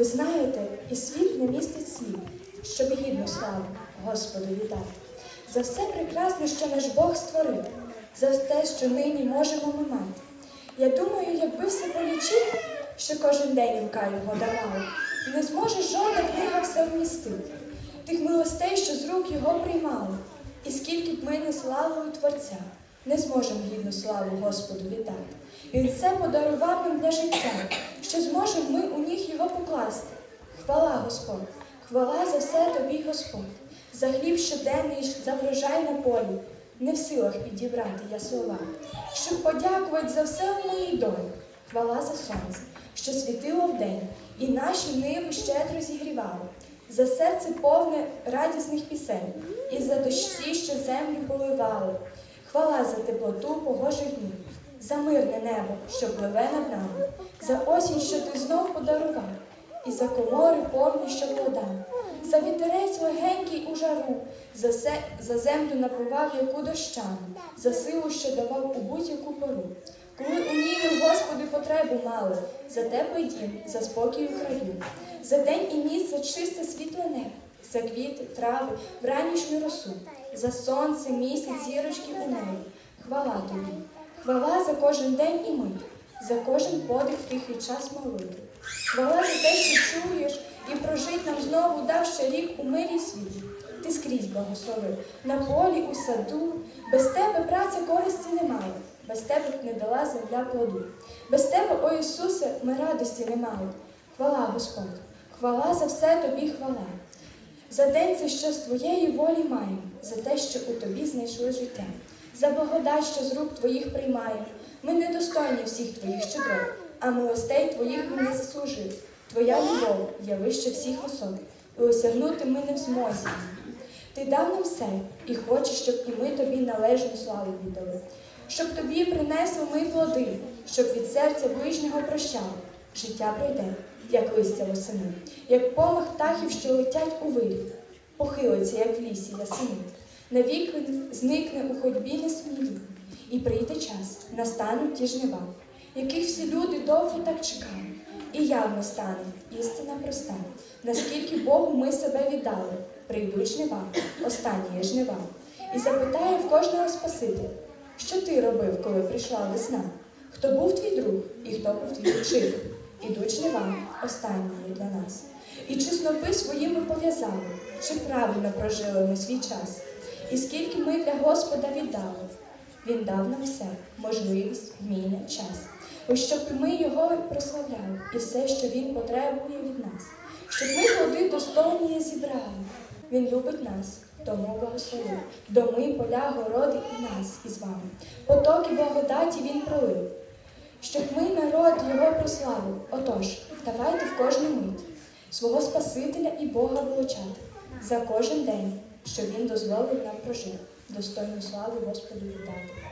Ви знаєте, і світ не містить слів, щоб гідну славу Господу віддати. За все прекрасне, що наш Бог створив, за те, що нині можемо ми мати. Я думаю, якби все полічити, що кожен день рука його давала, не зможе жодна книга все вмістити. Тих милостей, що з рук його приймали, і скільки б ми не славили Творця, не зможемо гідну славу Господу віддати. Він все подарував нам для життя, що зможемо ми у ніг його покласти. Хвала Господь, хвала за все тобі, Господь, за хліб щоденний, за врожай на полі. Не в силах підібрати я слова, щоб подякувати за все у моїй долі. Хвала за сонце, що світило вдень, і наші ниви щедро зігрівало, за серце повне радісних пісень, і за дощі, що землю поливали. Хвала за теплоту погожих днів, за мирне небо, що пливе над нами, за осінь, що ти знов подарував, і за комори повні, що плодами, за вітерець легенький у жару, за, се, за землю напував, яку дощами, за силу, що давав у будь-яку пору. Коли у ній ми, Господи, потребу мали, за теплий дім, за спокій у краю, за день і ніч, за чисте світле небо, за квіти, трави, вранішню росу, за сонце, місяць, зірочки у небі. Хвала тобі, хвала за кожен день і мить, за кожен подих тихий час молити. Хвала за те, що чуєш, і прожить нам знову дав ще рік у мирі світі. Ти скрізь благословив на полі, у саду. Без тебе праця користі немає, без тебе не дала земля плоду. Без тебе, о Ісусе, ми радості не мали. Хвала, Господь, хвала за все тобі хвала. За день це, що з твоєї волі маємо, за те, що у тобі знайшли життя, за благодать, що з рук твоїх приймаємо. Ми недостойні всіх твоїх щедрот, а милостей твоїх ми не заслужили. Твоя любов є вище всіх висот, і осягнути ми не в змозі. Ти дав нам все і хочеш, щоб і ми тобі належну славу віддали, щоб тобі принесли ми плоди, щоб від серця ближнього прощали. Життя пройде, як листя восени, як помах птахів, що летять у вирі, похилиться, як в лісі ясени. Навіки зникне у ходьбі несмілі, і прийде час, настануть ті жнива, яких всі люди довго так чекали. І явно стане істина проста, наскільки Богу ми себе віддали, прийдуть жнива, останні жнива, і запитає в кожного Спасителя, що ти робив, коли прийшла весна? Хто був твій друг і хто був твій учитель? Ідуть жнива, останні є для нас. І чи снопи своїми пов'язали, чи правильно прожили ми свій час? І скільки ми для Господа віддали, Він дав нам все, можливість, вміння, час. Ось щоб ми його прославляли і все, що він потребує від нас, щоб ми плоди достойні зібрали. Він любить нас, тому благословив. Доми, поля, городи і нас із вами. Потоки благодаті він пролив, щоб ми, народ, його прославив. Отож, давайте в кожну мить свого Спасителя і Бога величати за кожен день, що він дозволив нам прожити, достойну славу Господу віддати.